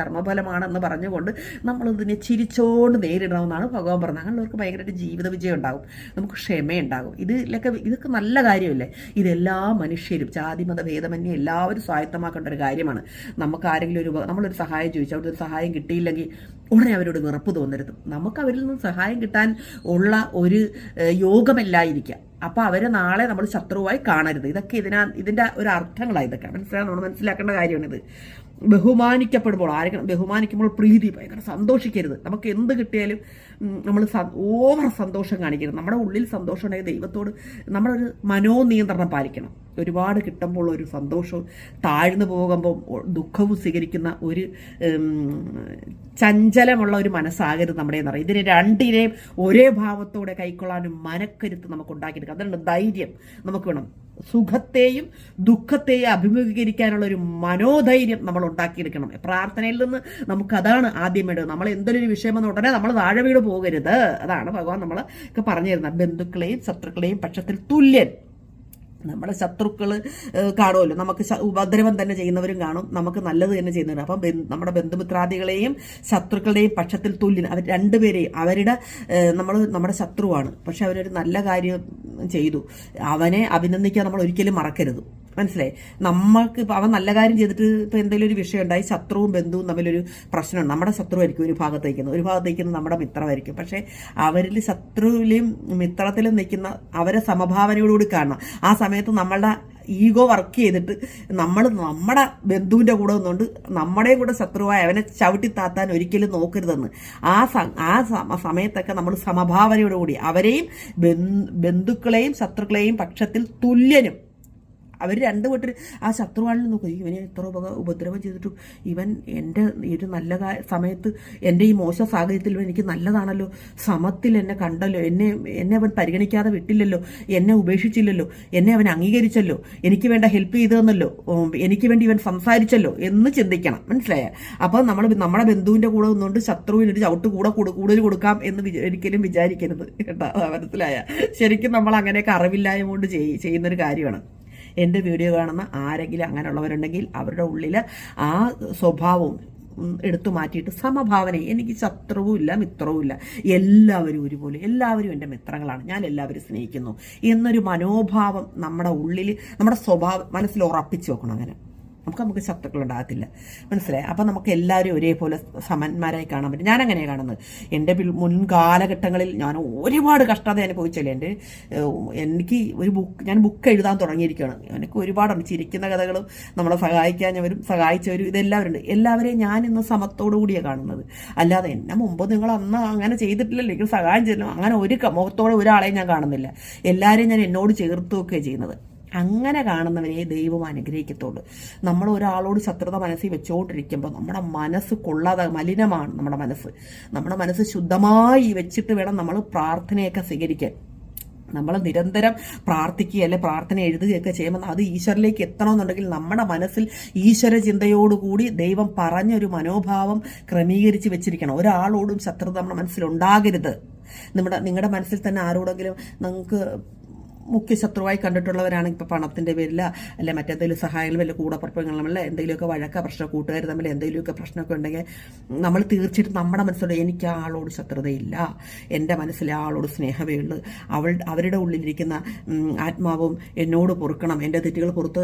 കർമ്മഫലമാണെന്ന് പറഞ്ഞുകൊണ്ട് നമ്മൾ ഇതിനെ ചിരിച്ചോണ്ട് നേരിടണമെന്നാണ് ഭഗവാൻ പറഞ്ഞത്. അങ്ങനെയുള്ളവർക്ക് ഭയങ്കരമായിട്ട് ജീവിത വിജയം ഉണ്ടാകും. നമുക്ക് ക്ഷമയുണ്ടാകും. ഇതിലൊക്കെ ഇതൊക്കെ നല്ല കാര്യമല്ലേ? ഇതെല്ലാ മനുഷ്യരും ജാതി മത ഭേദമന്യേ എല്ലാവരും സ്വായത്തമാക്കേണ്ട ഒരു കാര്യമാണ്. നമുക്ക് ആരെങ്കിലും ഒരു നമ്മളൊരു സഹായം ചോദിച്ചു അവിടെ ഒരു സഹായം കിട്ടിയില്ലെങ്കിൽ ഉടനെ അവരോട് വെറുപ്പ് തോന്നരുത്. നമുക്ക് അവരിൽ നിന്ന് സഹായം കിട്ടാൻ ഉള്ള ഒരു യോഗമല്ലായിരിക്കാം. അപ്പോൾ അവരെ നാളെ നമ്മൾ ശത്രുവായി കാണരുത്. ഇതൊക്കെ ഇതിനാ ഇതിന്റെ ഒരു അർത്ഥങ്ങളാണ് ഇതൊക്കെ. മനസ്സിലാണ് നമ്മൾ മനസ്സിലാക്കേണ്ട കാര്യമാണിത്. ബഹുമാനിക്കപ്പെടുമ്പോൾ ആരെങ്കിലും ബഹുമാനിക്കുമ്പോൾ പ്രീതി ഭയങ്കര സന്തോഷിക്കരുത്. നമുക്ക് എന്ത് കിട്ടിയാലും നമ്മൾ ഓവർ സന്തോഷം കാണിക്കരുത് നമ്മുടെ ഉള്ളിൽ സന്തോഷം ഉണ്ടെങ്കിൽ ദൈവത്തോട് നമ്മളൊരു മനോനിയന്ത്രണം പാലിക്കണം. ഒരുപാട് കിട്ടുമ്പോൾ ഒരു സന്തോഷവും താഴ്ന്നു പോകുമ്പോൾ ദുഃഖവും സ്വീകരിക്കുന്ന ഒരു ചഞ്ചലമുള്ള ഒരു മനസ്സാകരുത് നമ്മുടെ എന്ന് പറയും ഇതിനെ രണ്ടിനെയും ഒരേ ഭാവത്തോടെ കൈക്കൊള്ളാനും മനക്കരുത്ത് നമുക്ക് ഉണ്ടാക്കിയെടുക്കാം അതിനുള്ള ധൈര്യം നമുക്ക് വേണം. സുഖത്തെയും ദുഃഖത്തെയും അഭിമുഖീകരിക്കാനുള്ള ഒരു മനോധൈര്യം നമ്മൾ ഉണ്ടാക്കിയെടുക്കണം. പ്രാർത്ഥനയിൽ നിന്ന് നമുക്കതാണ് ആദ്യം വേണ്ടത്. നമ്മൾ എന്തൊരു വിഷയം വന്ന ഉടനെ നമ്മൾ താഴെ വീട് പോകരുത്. അതാണ് ഭഗവാൻ നമ്മൾ ഒക്കെ പറഞ്ഞു തരുന്നത് ബന്ധുക്കളെയും ശത്രുക്കളെയും പക്ഷത്തിൽ തുല്യൻ. നമ്മുടെ ശത്രുക്കൾ കാണുമല്ലോ. നമുക്ക് ഉപദ്രവം തന്നെ ചെയ്യുന്നവരും കാണും. നമുക്ക് നല്ലത് തന്നെ ചെയ്യുന്നവരും. അപ്പം നമ്മുടെ ബന്ധുമിത്രാദികളെയും ശത്രുക്കളുടെയും പക്ഷത്തിൽ തുല്യൻ. അവർ രണ്ടുപേരെയും അവരുടെ നമ്മൾ നമ്മുടെ ശത്രുവാണ്. പക്ഷെ അവരൊരു നല്ല കാര്യം ചെയ്തു. അവനെ അഭിനന്ദിക്കാൻ നമ്മൾ ഒരിക്കലും മറക്കരുത്. മനസ്സിലായി? നമ്മൾക്ക് ഇപ്പം അവൻ നല്ല കാര്യം ചെയ്തിട്ട് ഇപ്പം എന്തെങ്കിലും ഒരു വിഷയം ഉണ്ടായി ശത്രുവും ബന്ധുവും തമ്മിലൊരു പ്രശ്നം നമ്മുടെ ശത്രുവായിരിക്കും ഒരു ഭാഗത്തേക്കുന്നത് ഒരു ഭാഗത്തേക്കുന്നത് നമ്മുടെ മിത്രമായിരിക്കും. പക്ഷേ അവരിൽ ശത്രുവിലും മിത്രത്തിലും നിൽക്കുന്ന അവരെ സമഭാവനയോടുകൂടി കാണണം. ആ സമയത്ത് നമ്മളുടെ ഈഗോ വർക്ക് ചെയ്തിട്ട് നമ്മൾ നമ്മുടെ ബന്ധുവിന്റെ കൂടെ നിന്നുകൊണ്ട് നമ്മുടെയും കൂടെ ശത്രുവായ അവനെ ചവിട്ടി താത്താൻ ഒരിക്കലും നോക്കരുതെന്ന്. ആ ആ സമയത്തൊക്കെ നമ്മൾ സമഭാവനയോടുകൂടി അവരെയും ബന്ധുക്കളെയും ശത്രുക്കളെയും പക്ഷത്തിൽ തുല്യനും അവർ രണ്ട് കൂട്ടർ ആ ശത്രുവാളിൽ നോക്കും. ഇവനെ എത്ര ഉപക ഉപദ്രവം ചെയ്തിട്ടും. ഇവൻ എന്റെ ഒരു നല്ല സമയത്ത് എന്റെ ഈ മോശ സാഹചര്യത്തിൽ എനിക്ക് നല്ലതാണല്ലോ. സമത്തിൽ എന്നെ കണ്ടല്ലോ. എന്നെ എന്നെ അവൻ പരിഗണിക്കാതെ വിട്ടില്ലല്ലോ. എന്നെ ഉപേക്ഷിച്ചില്ലല്ലോ. എന്നെ അവൻ അംഗീകരിച്ചല്ലോ. എനിക്ക് വേണ്ട ഹെൽപ്പ് ചെയ്തു തന്നല്ലോ എനിക്ക് വേണ്ടി ഇവൻ സംസാരിച്ചല്ലോ എന്ന് ചിന്തിക്കണം. മനസ്സിലായ? അപ്പോൾ നമ്മൾ നമ്മുടെ ബന്ധുവിന്റെ കൂടെ നിന്നുകൊണ്ട് ശത്രുവിന് ഒരു ചവിട്ട് കൂടെ കൂടുതൽ കൊടുക്കാം എന്ന് ഒരിക്കലും വിചാരിക്കരുത്. കേട്ടോ? മനസ്സിലായ? ശരിക്കും നമ്മൾ അങ്ങനെയൊക്കെ അറിവില്ലായ്മ കൊണ്ട് ചെയ്- ചെയ്യുന്നൊരു കാര്യമാണ്. എന്റെ വീഡിയോ കാണുന്ന ആരെങ്കിലും അങ്ങനെയുള്ളവരുണ്ടെങ്കിൽ അവരുടെ ഉള്ളിൽ ആ സ്വഭാവവും എടുത്തു മാറ്റിയിട്ട് സമഭാവന എനിക്ക് ശത്രുവും ഇല്ല മിത്രവും ഇല്ല. എല്ലാവരും ഒരുപോലെ എല്ലാവരും എന്റെ മിത്രങ്ങളാണ്. ഞാൻ എല്ലാവരും സ്നേഹിക്കുന്നു. എന്നൊരു മനോഭാവം നമ്മുടെ ഉള്ളിൽ നമ്മുടെ സ്വഭാവം മനസ്സിൽ ഉറപ്പിച്ചു വെക്കണം അങ്ങനെ. നമുക്ക് നമുക്ക് ശത്രുക്കൾ ഉണ്ടാകത്തില്ല. മനസ്സിലായി? അപ്പം നമുക്ക് എല്ലാവരും ഒരേപോലെ സമന്മാരായി കാണാൻ പറ്റും. ഞാൻ അങ്ങനെയാണ് കാണുന്നത് എന്റെ മുൻ കാലഘട്ടങ്ങളിൽ ഞാൻ ഒരുപാട് കഷ്ടത അനുഭവിച്ചല്ലേ എന്റെ എനിക്ക് ഒരു ബുക്ക് ഞാൻ ബുക്ക് എഴുതാൻ തുടങ്ങിയിരിക്കുകയാണ്. എനിക്ക് ഒരുപാടുണ്ട്. ചിരിക്കുന്ന കഥകളും നമ്മളെ സഹായിക്കാഞ്ഞവരും സഹായിച്ചവരും ഇതെല്ലാവരും ഉണ്ട് എല്ലാവരെയും ഞാൻ ഇന്ന് സമത്തോടു കൂടിയാണ് കാണുന്നത്. അല്ലാതെ എന്നെ മുമ്പ് നിങ്ങൾ അന്ന് അങ്ങനെ ചെയ്തിട്ടില്ലല്ലോ. എനിക്ക് സഹായം ചെയ്യുന്നു അങ്ങനെ ഒരു മുഖത്തോടെ ഒരാളെയും ഞാൻ കാണുന്നില്ല. എല്ലാവരെയും ഞാൻ എന്നോട് ചേർത്ത് വെക്കുകയാണ് ചെയ്യുന്നത്. അങ്ങനെ കാണുന്നവരെ ദൈവം അനുഗ്രഹിക്കത്തുള്ളൂ. നമ്മൾ ഒരാളോട് ശത്രുത മനസ്സിൽ വെച്ചുകൊണ്ടിരിക്കുമ്പോൾ നമ്മുടെ മനസ്സ് കൊള്ളാതെ മലിനമാണ് നമ്മുടെ മനസ്സ്. നമ്മുടെ മനസ്സ് ശുദ്ധമായി വെച്ചിട്ട് വേണം നമ്മൾ പ്രാർത്ഥനയൊക്കെ സ്വീകരിക്കാൻ. നമ്മൾ നിരന്തരം പ്രാർത്ഥിക്കുക അല്ലെ പ്രാർത്ഥന എഴുതുകയൊക്കെ ചെയ്യുമ്പോൾ അത് ഈശ്വരിലേക്ക് എത്തണമെന്നുണ്ടെങ്കിൽ നമ്മുടെ മനസ്സിൽ ഈശ്വര ചിന്തയോടുകൂടി ദൈവം പറഞ്ഞൊരു മനോഭാവം ക്രമീകരിച്ച് വെച്ചിരിക്കണം. ഒരാളോടും ശത്രുത നമ്മുടെ മനസ്സിലുണ്ടാകരുത് നമ്മുടെ നിങ്ങളുടെ മനസ്സിൽ തന്നെ ആരോടെങ്കിലും നിങ്ങൾക്ക് മുഖ്യ ശത്രുവായി കണ്ടിട്ടുള്ളവരാണ് ഇപ്പോൾ പണത്തിന്റെ പേരിൽ അല്ലെ മറ്റെന്തെങ്കിലും സഹായങ്ങൾ വല്ല കൂടപ്പുറപ്പങ്ങളും അല്ല എന്തെങ്കിലുമൊക്കെ വഴക്ക പ്രശ്നം കൂട്ടുകാർ തമ്മിൽ എന്തെങ്കിലുമൊക്കെ പ്രശ്നമൊക്കെ ഉണ്ടെങ്കിൽ നമ്മൾ തീർച്ചയായിട്ടും നമ്മുടെ മനസ്സിലൂടെ എനിക്ക് ആളോട് ശത്രുതയില്ല. എന്റെ മനസ്സിൽ ആളോട് സ്നേഹമേ ഉള്ളൂ. അവൾ അവരുടെ ഉള്ളിലിരിക്കുന്ന ആത്മാവും എന്നോട് പൊറുക്കണം. എന്റെ തെറ്റുകൾ പുറത്ത്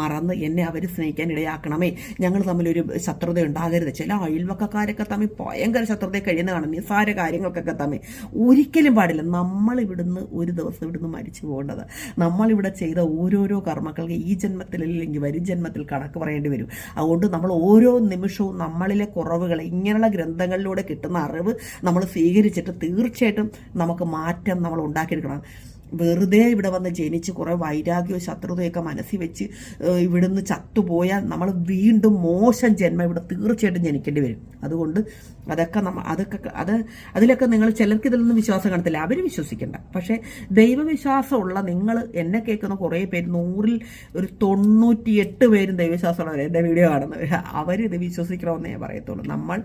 മറന്ന് എന്നെ അവർ സ്നേഹിക്കാൻ ഇടയാക്കണമേ ഞങ്ങൾ തമ്മിലൊരു ശത്രുത ഉണ്ടാകരുത്. ചില അയൽവക്കക്കാരൊക്കെ തമ്മിൽ ഭയങ്കര ശത്രുത കഴിയുന്ന കാണും നിസ്സാര കാര്യങ്ങൾക്കൊക്കെ തമ്മിൽ. ഒരിക്കലും പാടില്ല. നമ്മൾ ഇവിടുന്ന് ഒരു ദിവസം ഇവിടുന്ന് മരിച്ചു പോകേണ്ടത്. നമ്മളിവിടെ ചെയ്ത ഓരോരോ കർമ്മക്കൾക്ക് ഈ ജന്മത്തിൽ അല്ലെങ്കിൽ വരും ജന്മത്തിൽ കണക്ക് പറയേണ്ടി വരും. അതുകൊണ്ട് നമ്മൾ ഓരോ നിമിഷവും നമ്മളിലെ കുറവുകൾ ഇങ്ങനെയുള്ള ഗ്രന്ഥങ്ങളിലൂടെ കിട്ടുന്ന അറിവ് നമ്മൾ സ്വീകരിച്ചിട്ട് തീർച്ചയായിട്ടും നമുക്ക് മാറ്റം നമ്മൾ ഉണ്ടാക്കിയെടുക്കണം. വെറുതെ ഇവിടെ വന്ന് ജനിച്ച് കുറേ വൈരാഗ്യവും ശത്രുതയൊക്കെ മനസ്സിൽ വെച്ച് ഇവിടുന്ന് ചത്തുപോയാൽ നമ്മൾ വീണ്ടും മോശം ജന്മം ഇവിടെ തീർച്ചയായിട്ടും ജനിക്കേണ്ടി വരും. അതുകൊണ്ട് അതൊക്കെ നമ്മ അതൊക്കെ അത് അതിലൊക്കെ നിങ്ങൾ ചിലർക്ക് ഇതിലൊന്നും വിശ്വാസം കാണത്തില്ല. അവർ വിശ്വസിക്കണ്ട. പക്ഷേ ദൈവവിശ്വാസമുള്ള നിങ്ങൾ എന്നെ കേൾക്കുന്ന കുറേ പേര് നൂറിൽ ഒരു തൊണ്ണൂറ്റിയെട്ട് പേരും ദൈവവിശ്വാസമുള്ളവർ എന്റെ വീഡിയോ കാണുന്നത് അവരിത് വിശ്വസിക്കണമെന്നേ പറയത്തുള്ളൂ. നമ്മൾ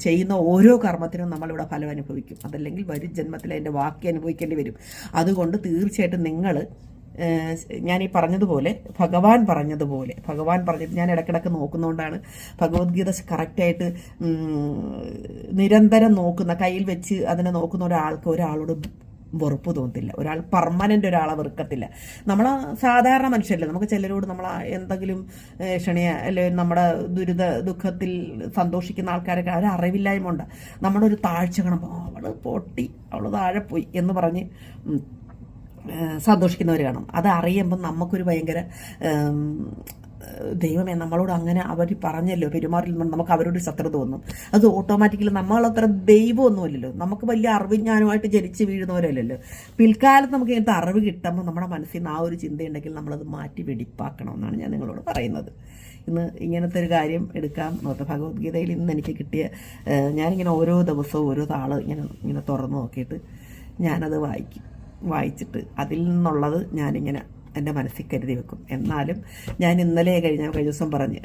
ചെയ്യുന്ന ഓരോ കർമ്മത്തിനും നമ്മളിവിടെ ഫലം അനുഭവിക്കും. അതല്ലെങ്കിൽ വരും ജന്മത്തിൽ അതിന്റെ ബാക്കി അനുഭവിക്കേണ്ടി വരും. അതുകൊണ്ട് തീർച്ചയായിട്ടും നിങ്ങൾ ഞാൻ ഈ പറഞ്ഞതുപോലെ ഭഗവാൻ പറഞ്ഞതുപോലെ ഭഗവാൻ പറഞ്ഞത് ഞാൻ ഇടയ്ക്കിടയ്ക്ക് നോക്കുന്നതുകൊണ്ടാണ് ഭഗവത്ഗീത കറക്റ്റായിട്ട് നിരന്തരം നോക്കുന്ന കയ്യിൽ വെച്ച് അതിനെ നോക്കുന്ന ഒരാൾക്ക് ഒരാളോട് വെറുപ്പ് തോന്നത്തില്ല. ഒരാൾ പെർമനന്റ് ഒരാളെ വെറുക്കത്തില്ല. നമ്മൾ സാധാരണ മനുഷ്യരല്ലേ? നമുക്ക് ചിലരോട് നമ്മൾ എന്തെങ്കിലും ക്ഷണിയ അല്ലെങ്കിൽ നമ്മുടെ ദുരിത ദുഃഖത്തിൽ സന്തോഷിക്കുന്ന ആൾക്കാരൊക്കെ അവർ അറിവില്ലായ്മ ഉണ്ട്. നമ്മുടെ ഒരു താഴ്ച കാണുമ്പോൾ അവൾ പൊട്ടി അവൾ താഴെ പോയി എന്ന് പറഞ്ഞ് സന്തോഷിക്കുന്നവർ കാണും. അത് അറിയുമ്പം നമുക്കൊരു ഭയങ്കര ദൈവമേ നമ്മളോട് അങ്ങനെ അവർ പറഞ്ഞല്ലോ പെരുമാറിൽ നമുക്ക് അവരോട് ശത്രുത തോന്നും. അത് ഓട്ടോമാറ്റിക്കലി നമ്മളത്ര ദൈവമൊന്നുമല്ലല്ലോ. നമുക്ക് വലിയ അറിവിജ്ഞാനമായിട്ട് ജനിച്ച് വീഴുന്നവരല്ലല്ലോ. പിൽക്കാലത്ത് നമുക്ക് ഇങ്ങനത്തെ അറിവ് കിട്ടുമ്പോൾ നമ്മുടെ മനസ്സിൽ നിന്ന് ആ ഒരു ചിന്തയുണ്ടെങ്കിൽ നമ്മളത് മാറ്റി വെടിപ്പാക്കണം എന്നാണ് ഞാൻ നിങ്ങളോട് പറയുന്നത്. ഇന്ന് ഇങ്ങനത്തെ ഒരു കാര്യം എടുക്കാം. നോക്കാം ഭഗവത്ഗീതയിൽ ഇന്ന് എനിക്ക് കിട്ടിയ ഞാനിങ്ങനെ ഓരോ ദിവസവും ഓരോ താൾ ഇങ്ങനെ ഇങ്ങനെ തുറന്നു നോക്കിയിട്ട് ഞാനത് വായിക്കും. വായിച്ചിട്ട് അതിൽ നിന്നുള്ളത് ഞാനിങ്ങനെ എന്റെ മനസ്സിൽ കരുതി വെക്കും. എന്നാലും ഞാൻ ഇന്നലെ കഴിഞ്ഞ കഴിഞ്ഞ ദിവസം പറഞ്ഞ്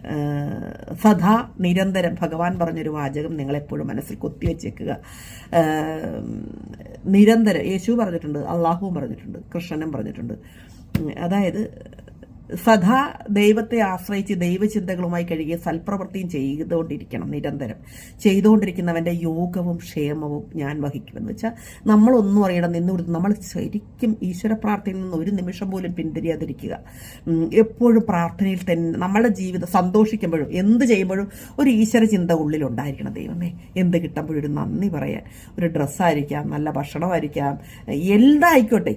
സദാ നിരന്തരം ഭഗവാൻ പറഞ്ഞൊരു വാചകം നിങ്ങളെപ്പോഴും മനസ്സിൽ കൊത്തി വെച്ചേക്കുക. നിരന്തരം യേശു പറഞ്ഞിട്ടുണ്ട് അള്ളാഹുവും പറഞ്ഞിട്ടുണ്ട് കൃഷ്ണനും പറഞ്ഞിട്ടുണ്ട്. അതായത് സദാ ദൈവത്തെ ആശ്രയിച്ച് ദൈവചിന്തകളുമായി കഴുകിയ സൽപ്രവൃത്തിയും ചെയ്തുകൊണ്ടിരിക്കണം നിരന്തരം. ചെയ്തുകൊണ്ടിരിക്കുന്നവന്റെ യോഗവും ക്ഷേമവും ഞാൻ വഹിക്കുമെന്ന് വെച്ചാൽ നമ്മളൊന്നും അറിയണം നിന്നുകൊടുത്ത് നമ്മൾ ശരിക്കും ഈശ്വര പ്രാർത്ഥനയിൽ നിന്ന് ഒരു നിമിഷം പോലും പിന്തിരിയാതിരിക്കുക. എപ്പോഴും പ്രാർത്ഥനയിൽ തന്നെ നമ്മുടെ ജീവിതം സന്തോഷിക്കുമ്പോഴും എന്ത് ചെയ്യുമ്പോഴും ഒരു ഈശ്വര ചിന്ത ഉള്ളിലുണ്ടായിരിക്കണം ദൈവമേ. എന്ത് കിട്ടുമ്പോഴും ഒരു നന്ദി പറയാൻ ഒരു ഡ്രസ്സായിരിക്കാം നല്ല ഭക്ഷണമായിരിക്കാം എന്തായിക്കോട്ടെ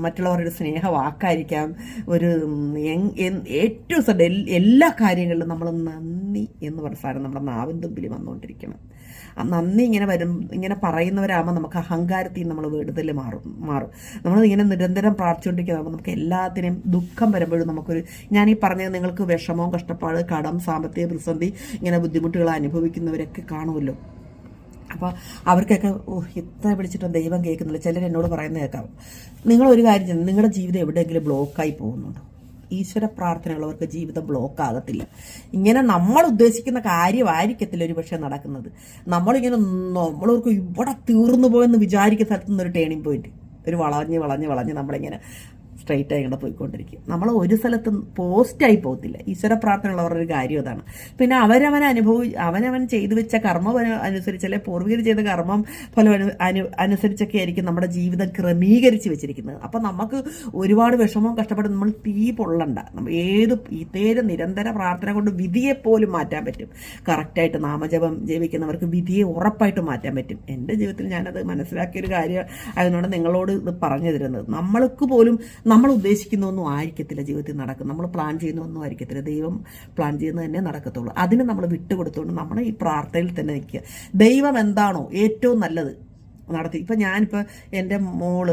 മറ്റുള്ളവരുടെ സ്നേഹവാക്കായിരിക്കാം ഒരു ഏറ്റവും സഡ എല്ലാ കാര്യങ്ങളിലും നമ്മൾ നന്ദി എന്ന് പറഞ്ഞ സാധനം നമ്മുടെ നാവിൻ തുമ്പിൽ വന്നുകൊണ്ടിരിക്കണം. ആ നന്ദി ഇങ്ങനെ വരും ഇങ്ങനെ പറയുന്നവരാകുമ്പോൾ നമുക്ക് അഹങ്കാരത്തിൽ നമ്മൾ വിടുതൽ മാറും മാറും. നമ്മൾ ഇങ്ങനെ നിരന്തരം പ്രാർത്ഥിച്ചുകൊണ്ടിരിക്കുമ്പോൾ നമുക്ക് എല്ലാത്തിനും ദുഃഖം വരുമ്പോഴും നമുക്കൊരു ഞാൻ ഈ പറഞ്ഞത് നിങ്ങൾക്ക് വിഷമവും കഷ്ടപ്പാട് കടം സാമ്പത്തിക പ്രതിസന്ധി ഇങ്ങനെ ബുദ്ധിമുട്ടുകൾ അനുഭവിക്കുന്നവരൊക്കെ കാണുമല്ലോ. അപ്പോൾ അവർക്കൊക്കെ ഓ ഇത്ര വിളിച്ചിട്ടും ദൈവം കേൾക്കുന്നില്ല. ചിലർ എന്നോട് പറയുന്നത് കേൾക്കാം. നിങ്ങൾ ഒരു കാര്യം നിങ്ങളുടെ ജീവിതം എവിടെയെങ്കിലും ബ്ലോക്കായി പോകുന്നുണ്ടോ? ഈശ്വര പ്രാർത്ഥനയുള്ളവർക്ക് ജീവിതം ബ്ലോക്ക് ആകത്തില്ല. ഇങ്ങനെ നമ്മൾ ഉദ്ദേശിക്കുന്ന കാര്യമായിരിക്കത്തില്ല ഒരു പക്ഷേ നടക്കുന്നത്. നമ്മളിങ്ങനെ നമ്മളവർക്ക് ഇവിടെ തീർന്നു പോയെന്ന് വിചാരിക്കുന്ന സ്ഥലത്തുനിന്ന് ഒരു ടേണിംഗ് പോയിന്റ് ഒരു വളഞ്ഞ് വളഞ്ഞ് വളഞ്ഞ് നമ്മളിങ്ങനെ സ്ട്രൈറ്റ് ആയി ഇങ്ങനെ പോയിക്കൊണ്ടിരിക്കും. നമ്മൾ ഒരു സ്ഥലത്തും പോസ്റ്റായി പോകത്തില്ല. ഈശ്വര പ്രാർത്ഥന ഉള്ളവരുടെ ഒരു കാര്യം അതാണ്. പിന്നെ അവരവൻ അനുഭവി അവനവൻ ചെയ്തു വെച്ച കർമ്മം അനു- അനുസരിച്ച് അല്ലെ പൂർവികർ ചെയ്ത കർമ്മം ഫലം അനു അനു- അനുസരിച്ചൊക്കെ ആയിരിക്കും നമ്മുടെ ജീവിതം ക്രമീകരിച്ച് വെച്ചിരിക്കുന്നത്. അപ്പം നമുക്ക് ഒരുപാട് വിഷമവും കഷ്ടപ്പെട്ട് നമ്മൾ തീ പൊള്ളണ്ട. ഏത് ഇതേത് നിരന്തര പ്രാർത്ഥന കൊണ്ട് വിധിയെ പോലും മാറ്റാൻ പറ്റും. കറക്റ്റായിട്ട് നാമജപം ജീവിക്കുന്നവർക്ക് വിധിയെ ഉറപ്പായിട്ട് മാറ്റാൻ പറ്റും. എന്റെ ജീവിതത്തിൽ ഞാനത് മനസ്സിലാക്കിയൊരു കാര്യം അതിനോട് നിങ്ങളോട് ഇത് പറഞ്ഞു തരുന്നത്. നമ്മൾക്ക് പോലും നമ്മൾ ഉദ്ദേശിക്കുന്ന ഒന്നും ആയിരിക്കത്തില്ല ജീവിതത്തിൽ നടക്കും നമ്മൾ പ്ലാൻ ചെയ്യുന്ന ഒന്നും ആയിരിക്കത്തില്ല. ദൈവം പ്ലാൻ ചെയ്യുന്നത് തന്നെ നടക്കത്തുള്ളൂ. അതിന് നമ്മൾ വിട്ടുകൊടുത്തുകൊണ്ട് നമ്മൾ ഈ പ്രാർത്ഥനയിൽ തന്നെ നിൽക്കുക. ദൈവം എന്താണോ ഏറ്റവും നല്ലത് നടത്തി. ഇപ്പം ഞാനിപ്പോൾ എന്റെ മോൾ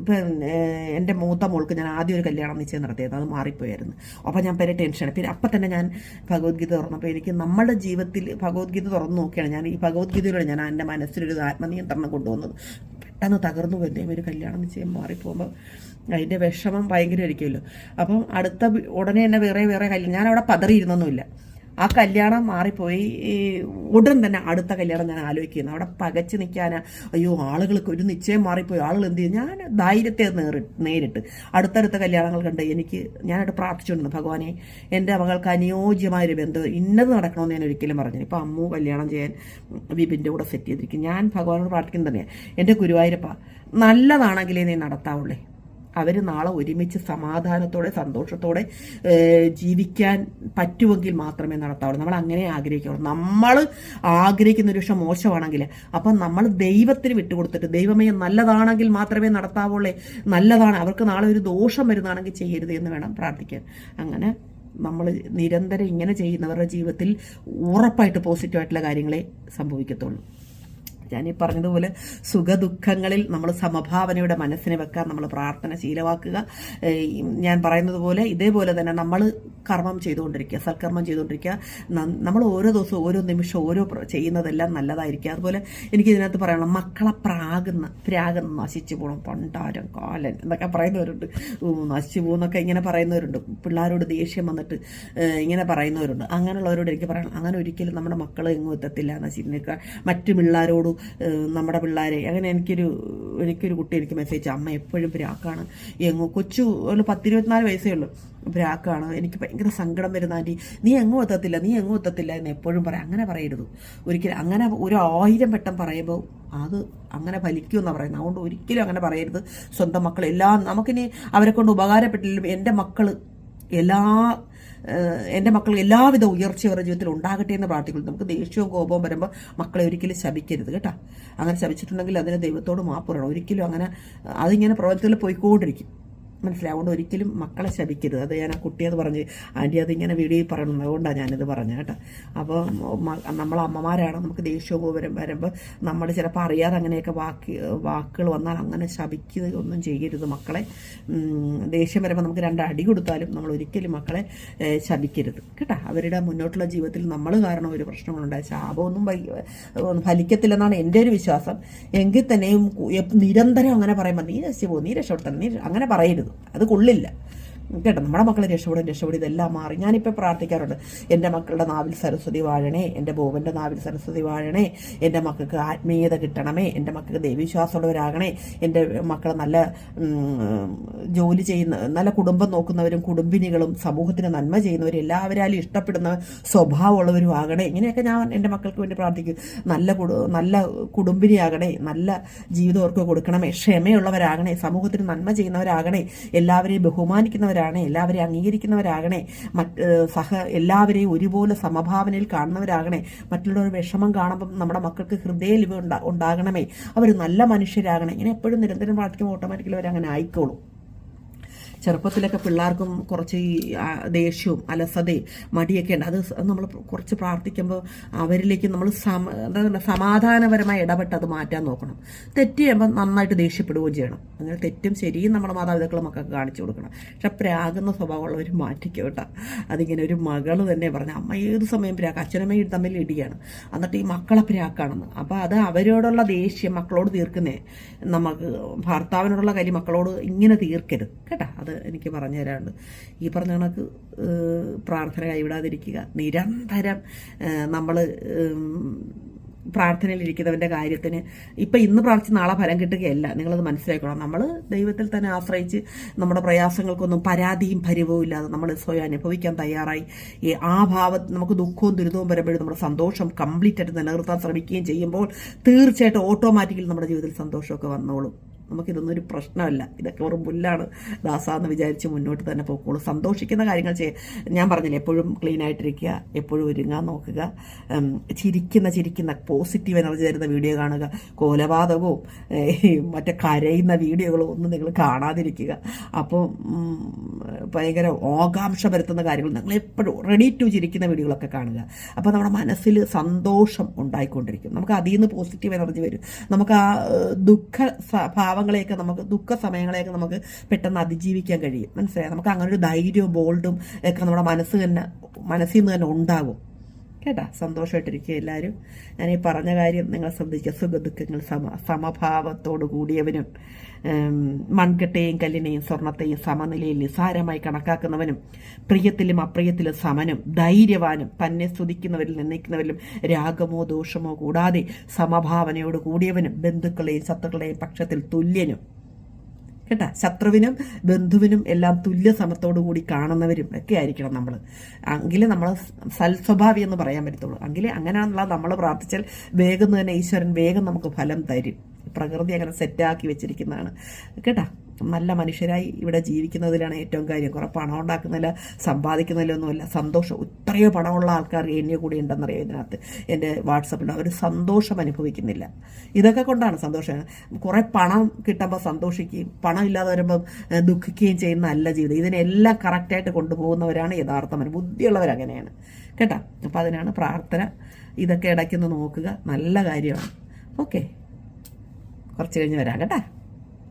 ഇപ്പം എന്റെ മൂത്ത മോൾക്ക് ഞാൻ ആദ്യം ഒരു കല്യാണം നിശ്ചയം നടത്തിയത്. അത് മാറിപ്പോയായിരുന്നു. അപ്പോൾ ഞാൻ പേരെ ടെൻഷനാണ് പിന്നെ അപ്പം തന്നെ ഞാൻ ഭഗവത്ഗീത തുറന്നപ്പോൾ എനിക്ക് നമ്മുടെ ജീവിതത്തിൽ ഭഗവത്ഗീത തുറന്നു നോക്കിയാണ് ഞാൻ ഈ ഭഗവത്ഗീതയിലൂടെ ഞാൻ എന്റെ മനസ്സിലൊരു ആത്മനിയന്ത്രണം കൊണ്ടുവന്നത്. പെട്ടെന്ന് തകർന്നു പോയി. ഒരു കല്യാണം നിശ്ചയം മാറിപ്പോകുമ്പോൾ അതിന്റെ വിഷമം ഭയങ്കരമായിരിക്കുമല്ലോ. അപ്പം അടുത്ത ഉടനെ തന്നെ വേറെ വേറെ കല്യാണം. ഞാൻ അവിടെ പതറിയിരുന്നൊന്നുമില്ല. ആ കല്യാണം മാറിപ്പോയി. ഉടൻ തന്നെ അടുത്ത കല്യാണം ഞാൻ ആലോചിക്കുന്നു. അവിടെ പകച്ച് നിൽക്കാൻ അയ്യോ ആളുകൾക്ക് ഒരു നിശ്ചയം മാറിപ്പോയി. ആളുകൾ എന്ത് ചെയ്യും? ഞാൻ ധൈര്യത്തെ നേരിട്ട്. അടുത്തടുത്ത കല്യാണങ്ങൾ കണ്ട് എനിക്ക് ഞാനായിട്ട് പ്രാർത്ഥിച്ചുകൊണ്ടിരുന്നു. ഭഗവാനെ എന്റെ മകൾക്ക് അനുയോജ്യമായൊരു ബന്ധം ഇന്നത് നടക്കണമെന്ന് ഞാൻ ഒരിക്കലും പറഞ്ഞു ഇപ്പം അമ്മു കല്യാണം ചെയ്യാൻ വിപിന്റെ കൂടെ സെറ്റ് ചെയ്തിരിക്കും ഞാൻ ഭഗവാനോട് പ്രാർത്ഥിക്കുന്നത് തന്നെയാണ് എന്റെ ഗുരുവായൂരപ്പ നല്ലതാണെങ്കിലേ നീ നടത്താവുള്ളേ. അവർ നാളെ ഒരുമിച്ച് സമാധാനത്തോടെ സന്തോഷത്തോടെ ജീവിക്കാൻ പറ്റുമെങ്കിൽ മാത്രമേ നടത്താവുള്ളൂ. നമ്മൾ അങ്ങനെ ആഗ്രഹിക്കുള്ളൂ നമ്മൾ ആഗ്രഹിക്കുന്ന ഒരു പക്ഷെ മോശമാണെങ്കിൽ അപ്പം നമ്മൾ ദൈവത്തിന് വിട്ടുകൊടുത്തിട്ട് ദൈവമേ നല്ലതാണെങ്കിൽ മാത്രമേ നടത്താവുള്ളേ നല്ലതാണ് അവർക്ക് നാളെ ഒരു ദോഷം വരുന്നതാണെങ്കിൽ ചെയ്യരുത് എന്ന് വേണം പ്രാർത്ഥിക്കാൻ. അങ്ങനെ നമ്മൾ നിരന്തരം ഇങ്ങനെ ചെയ്യുന്നവരുടെ ജീവിതത്തിൽ ഉറപ്പായിട്ട് പോസിറ്റീവായിട്ടുള്ള കാര്യങ്ങളെ സംഭവിക്കത്തുള്ളൂ. ഞാൻ ഈ പറഞ്ഞതുപോലെ സുഖദുഃഖങ്ങളിൽ നമ്മൾ സമഭാവനയുടെ മനസ്സിനെ വെക്കാൻ നമ്മൾ പ്രാർത്ഥന ശീലമാക്കുക. ഞാൻ പറയുന്നത് പോലെ ഇതേപോലെ തന്നെ നമ്മൾ കർമ്മം ചെയ്തുകൊണ്ടിരിക്കുക സൽക്കർമ്മം ചെയ്തുകൊണ്ടിരിക്കുക. നമ്മൾ ഓരോ ദിവസവും ഓരോ നിമിഷം ഓരോ ചെയ്യുന്നതെല്ലാം നല്ലതായിരിക്കുക. അതുപോലെ എനിക്ക് ഇതിനകത്ത് പറയണം മക്കളെ പ്രാകുന്ന പ്രാകുന്ന നശിച്ചു പോകണം പണ്ടാരം കാലൻ എന്നൊക്കെ പറയുന്നവരുണ്ട്. നശിച്ചു പോകുന്നൊക്കെ ഇങ്ങനെ പറയുന്നവരുണ്ട്. പിള്ളേരോട് ദേഷ്യം വന്നിട്ട് ഇങ്ങനെ പറയുന്നവരുണ്ട്. അങ്ങനെയുള്ളവരോട് എനിക്ക് പറയണം അങ്ങനെ ഒരിക്കലും നമ്മുടെ മക്കൾ എങ്ങും എത്തത്തില്ല. നശിക്കുക മറ്റു പിള്ളേരോട് നമ്മുടെ പിള്ളേരെ. അങ്ങനെ എനിക്കൊരു എനിക്കൊരു കുട്ടി എനിക്ക് മെസ്സേജ് അമ്മ എപ്പോഴും പ്രാക്കാണ് എങ്ങോ കൊച്ചു ഒരു പത്തിരുപത്തിനാല് വയസ്സേ ഉള്ളൂ. പ്രാക്കാണ് എനിക്ക് ഭയങ്കര സങ്കടം വരുന്ന ആന്റി നീ എങ്ങും എത്തത്തില്ല നീ എങ്ങും എത്തത്തില്ല എന്ന് എപ്പോഴും പറയാം. അങ്ങനെ പറയരുത്. ഒരിക്കലും അങ്ങനെ ഒരു ആയിരം വട്ടം പറയുമ്പോൾ അത് അങ്ങനെ ഫലിക്കുമെന്നാണ് പറയുന്നത്. അതുകൊണ്ട് ഒരിക്കലും അങ്ങനെ പറയരുത്. സ്വന്തം മക്കൾ എല്ലാം നമുക്കിനി അവരെ കൊണ്ട് ഉപകാരപ്പെട്ടില്ലെങ്കിലും എന്റെ മക്കൾ എല്ലാ എന്റെ മക്കൾ എല്ലാവിധ ഉയർച്ചയും അവരുടെ ജീവിതത്തിൽ ഉണ്ടാകട്ടെ എന്ന് പ്രാർത്ഥിക്കുന്നു. നമുക്ക് ദേഷ്യവും കോപവും വരുമ്പോൾ മക്കളെ ഒരിക്കലും ശപിക്കരുത് കേട്ടോ. അങ്ങനെ ശപിച്ചിട്ടുണ്ടെങ്കിൽ അതിന് ദൈവത്തോട് മാപ്പ് പറയണം. ഒരിക്കലും അങ്ങനെ അതിങ്ങനെ പ്രവർത്തനത്തിൽ പോയിക്കൊണ്ടിരിക്കും. മനസ്സിലായി അതുകൊണ്ട് ഒരിക്കലും മക്കളെ ശപിക്കരുത്. അത് ഞാൻ ആ കുട്ടിയത് പറഞ്ഞ് ആന്റി അതിങ്ങനെ വീഡിയോയിൽ പറയണം അതുകൊണ്ടാണ് ഞാനിത് പറഞ്ഞത് കേട്ടോ. അപ്പോൾ നമ്മൾ അമ്മമാരാണ് നമുക്ക് ദേഷ്യവും വരും വരുമ്പോൾ നമ്മൾ ചിലപ്പോൾ അറിയാതെ അങ്ങനെയൊക്കെ വാക്ക് വാക്കുകൾ വന്നാൽ അങ്ങനെ ശപിക്കുക ഒന്നും ചെയ്യരുത് മക്കളെ. ദേഷ്യം വരുമ്പോൾ നമുക്ക് രണ്ട് അടി കൊടുത്താലും നമ്മൾ ഒരിക്കലും മക്കളെ ശപിക്കരുത് കേട്ടോ. അവരുടെ മുന്നോട്ടുള്ള ജീവിതത്തിൽ നമ്മൾ കാരണം ഒരു പ്രശ്നങ്ങളുണ്ടായ ശാപമൊന്നും ഫലിക്കത്തില്ലെന്നാണ് എന്റെ ഒരു വിശ്വാസം. എങ്കിൽ തന്നെയും നിരന്തരം അങ്ങനെ പറയുമ്പോൾ നീ രക്ഷ പോകും നീ രക്ഷപ്പെടുത്തണം നീ അങ്ങനെ പറയരുത്. അത് കൊള്ളില്ല. കേട്ടോ നമ്മുടെ മക്കളെ രക്ഷപ്പെടും രക്ഷപ്പെടും ഇതെല്ലാം മാറി. ഞാനിപ്പോൾ പ്രാർത്ഥിക്കാറുണ്ട് എന്റെ മക്കളുടെ നാവിൽ സരസ്വതി വാഴണേ എന്റെ ബോബന്റെ നാവിൽ സരസ്വതി വാഴണേ എന്റെ മക്കൾക്ക് ആത്മീയത കിട്ടണമേ എന്റെ മക്കൾക്ക് ദൈവവിശ്വാസമുള്ളവരാകണേ എന്റെ മക്കൾ നല്ല ജോലി ചെയ്യുന്ന നല്ല കുടുംബം നോക്കുന്നവരും കുടുംബിനികളും സമൂഹത്തിന് നന്മ ചെയ്യുന്നവരും എല്ലാവരാലും ഇഷ്ടപ്പെടുന്ന സ്വഭാവമുള്ളവരും ആകണേ. ഇങ്ങനെയൊക്കെ ഞാൻ എന്റെ മക്കൾക്ക് വേണ്ടി പ്രാർത്ഥിക്കും. നല്ല നല്ല കുടുംബിനിയാകണേ നല്ല ജീവിതം അവർക്ക് കൊടുക്കണമേ ക്ഷമയുള്ളവരാകണേ സമൂഹത്തിന് നന്മ ചെയ്യുന്നവരാകണേ എല്ലാവരെയും ബഹുമാനിക്കുന്നവരാണ് എല്ലാവരെയും അംഗീകരിക്കുന്നവരാകണേ മറ്റ് സഹ എല്ലാവരെയും ഒരുപോലെ സമഭാവനയിൽ കാണുന്നവരാകണേ മറ്റുള്ളവർ വിഷമം കാണുമ്പം നമ്മുടെ മക്കൾക്ക് ഹൃദയലിവ് ഉണ്ടാ ഉണ്ടാകണമേ അവർ നല്ല മനുഷ്യരാകണേ ഇങ്ങനെ എപ്പോഴും നിരന്തരം പ്രാർത്ഥിക്കുമ്പോൾ ഓട്ടോമാറ്റിക്കലി അവരങ്ങനെ ആയിക്കോളും. ചെറുപ്പത്തിലൊക്കെ പിള്ളേർക്കും കുറച്ച് ഈ ദേഷ്യവും അലസതയും മടിയൊക്കെ ഉണ്ട്. അത് നമ്മൾ കുറച്ച് പ്രാർത്ഥിക്കുമ്പോൾ അവരിലേക്ക് നമ്മൾ സമ സമാധാനപരമായി ഇടപെട്ട് അത് മാറ്റാൻ നോക്കണം. തെറ്റ് ചെയ്യുമ്പോൾ നന്നായിട്ട് ദേഷ്യപ്പെടുകയും ചെയ്യണം. അങ്ങനെ തെറ്റും ശരിയും നമ്മുടെ മാതാപിതാക്കൾ മക്കൾക്ക് കാണിച്ചു കൊടുക്കണം. പക്ഷെ പ്രാകുന്ന സ്വഭാവമുള്ളവർ മാറ്റിക്കും കേട്ടോ അതിങ്ങനെ ഒരു മകൾ തന്നെ പറഞ്ഞു അമ്മ ഏത് സമയം പ്രാക്ക് അച്ഛനമ്മയും തമ്മിൽ ഇടിയാണ്. എന്നിട്ട് ഈ മക്കളെ പ്രാക്കാണെന്ന്. അപ്പോൾ അത് അവരോടുള്ള ദേഷ്യം മക്കളോട് തീർക്കുന്നേ. നമുക്ക് ഭർത്താവിനോടുള്ള കാര്യം മക്കളോട് ഇങ്ങനെ തീർക്കരുത്. കേട്ടോ? അത് എനിക്ക് പറഞ്ഞു തരാനുണ്ട് ഈ പറഞ്ഞ കണക്ക് പ്രാർത്ഥന കൈവിടാതിരിക്കുക. നിരന്തരം നമ്മൾ പ്രാർത്ഥനയിലിരിക്കുന്നവന്റെ കാര്യത്തിന് ഇപ്പം ഇന്ന് പ്രാർത്ഥിച്ച് നാളെ ഫലം കിട്ടുകയല്ല. നിങ്ങളത് മനസ്സിലാക്കണം. നമ്മൾ ദൈവത്തിൽ തന്നെ ആശ്രയിച്ച് നമ്മുടെ പ്രയാസങ്ങൾക്കൊന്നും പരാതിയും പരിവവും ഇല്ലാതെ നമ്മൾ സ്വയം അനുഭവിക്കാൻ തയ്യാറായി. ഈ ആ ഭാവത്ത് നമുക്ക് ദുഃഖവും ദുരിതവും വരുമ്പോഴും നമ്മുടെ സന്തോഷം കംപ്ലീറ്റ് ആയിട്ട് നിലനിർത്താൻ ശ്രമിക്കുകയും ചെയ്യുമ്പോൾ തീർച്ചയായിട്ടും ഓട്ടോമാറ്റിക്കലി നമ്മുടെ ജീവിതത്തിൽ സന്തോഷമൊക്കെ വന്നോളും. നമുക്കിതൊന്നും ഒരു പ്രശ്നമല്ല. ഇതൊക്കെ വെറും പുല്ലാണ്. ദാസാന്ന് വിചാരിച്ച് മുന്നോട്ട് തന്നെ പോയിക്കോളൂ സന്തോഷിക്കുന്ന കാര്യങ്ങൾ ചെയ്യുക ഞാൻ പറഞ്ഞില്ലേ എപ്പോഴും ക്ലീൻ ആയിട്ടിരിക്കുക എപ്പോഴും ഒരുങ്ങാൻ നോക്കുക ചിരിക്കുന്ന ചിരിക്കുന്ന പോസിറ്റീവ് എനർജി തരുന്ന വീഡിയോ കാണുക കോലപാതകവും മറ്റേ കരയുന്ന വീഡിയോകളും ഒന്നും നിങ്ങൾ കാണാതിരിക്കുക. അപ്പോൾ ഭയങ്കര ഓകാംക്ഷ വരുത്തുന്ന കാര്യങ്ങൾ നിങ്ങൾ എപ്പോഴും റെഡി ടു ചിരിക്കുന്ന വീഡിയോകളൊക്കെ കാണുക. അപ്പോൾ നമ്മുടെ മനസ്സിൽ സന്തോഷം ഉണ്ടായിക്കൊണ്ടിരിക്കും. നമുക്ക് അതിൽ നിന്ന് പോസിറ്റീവ് എനർജി വരും. നമുക്ക് ആ ദുഃഖ സ- ഭാവങ്ങളെയൊക്കെ നമുക്ക് ദുഃഖ സമയങ്ങളെയൊക്കെ നമുക്ക് പെട്ടെന്ന് അതിജീവിക്കാൻ കഴിയും. മനസ്സിലായി? നമുക്ക് അങ്ങനെ ഒരു ധൈര്യവും ബോൾഡും ഒക്കെ നമ്മുടെ മനസ്സ് തന്നെ മനസ്സിൽ നിന്ന് തന്നെ ഉണ്ടാകും കേട്ടാ? സന്തോഷമായിട്ടിരിക്കുക എല്ലാവരും. ഞാൻ ഈ പറഞ്ഞ കാര്യം നിങ്ങൾ ശ്രദ്ധിക്കുക. സുഖ ദുഃഖങ്ങൾ സമ സമഭാവത്തോട് കൂടിയവനും മൺകെട്ടയും കല്ലിനെയും സ്വർണത്തെയും സമനിലയിൽ നിസാരമായി കണക്കാക്കുന്നവനും പ്രിയത്തിലും അപ്രിയത്തിലും സമനും ധൈര്യവാനും തന്നെ സ്തുതിക്കുന്നവരിൽ നിന്ദിക്കുന്നവരിലും രാഗമോ ദോഷമോ കൂടാതെ സമഭാവനയോട് കൂടിയവനും ബന്ധുക്കളെയും ശത്രുക്കളെയും പക്ഷത്തിൽ തുല്യനും. കേട്ടാ? ശത്രുവിനും ബന്ധുവിനും എല്ലാം തുല്യ സമത്തോടു കൂടി കാണുന്നവരും ഒക്കെ ആയിരിക്കണം നമ്മൾ എങ്കിലേ നമ്മൾ സൽസ്വഭാവി എന്ന് പറയാൻ പറ്റത്തുള്ളൂ. എങ്കിലേ അങ്ങനെയാണെന്നുള്ള നമ്മൾ പ്രാർത്ഥിച്ചാൽ വേഗം തന്നെ ഈശ്വരൻ വേഗം നമുക്ക് ഫലം തരും. പ്രകൃതി അങ്ങനെ സെറ്റാക്കി വെച്ചിരിക്കുന്നതാണ്. കേട്ടാ? നല്ല മനുഷ്യരായി ഇവിടെ ജീവിക്കുന്നതിലാണ് ഏറ്റവും കാര്യം. കുറെ പണം ഉണ്ടാക്കുന്നില്ല സമ്പാദിക്കുന്നതിലൊന്നുമില്ല. സന്തോഷം. ഇത്രയോ പണമുള്ള ആൾക്കാർ എന്നെ കൂടി ഉണ്ടെന്നറിയാം ഇതിനകത്ത്? എന്റെ വാട്സപ്പിൽ അവർ സന്തോഷം അനുഭവിക്കുന്നില്ല. ഇതൊക്കെ കൊണ്ടാണ് സന്തോഷം. കുറെ പണം കിട്ടുമ്പോൾ സന്തോഷിക്കുകയും പണം ഇല്ലാതെ വരുമ്പോൾ ദുഃഖിക്കുകയും ചെയ്യുന്ന നല്ല ജീവിതം. ഇതിനെല്ലാം കറക്റ്റായിട്ട് കൊണ്ടുപോകുന്നവരാണ് യഥാർത്ഥം ബുദ്ധിയുള്ളവരങ്ങനെയാണ് കേട്ടോ? അപ്പോൾ അതിനാണ് പ്രാർത്ഥന. ഇതൊക്കെ ഇടയ്ക്കൊന്ന് നോക്കുക. നല്ല കാര്യമാണ്. ഓക്കെ. കുറച്ച് കഴിഞ്ഞ് വരാം കേട്ടോ.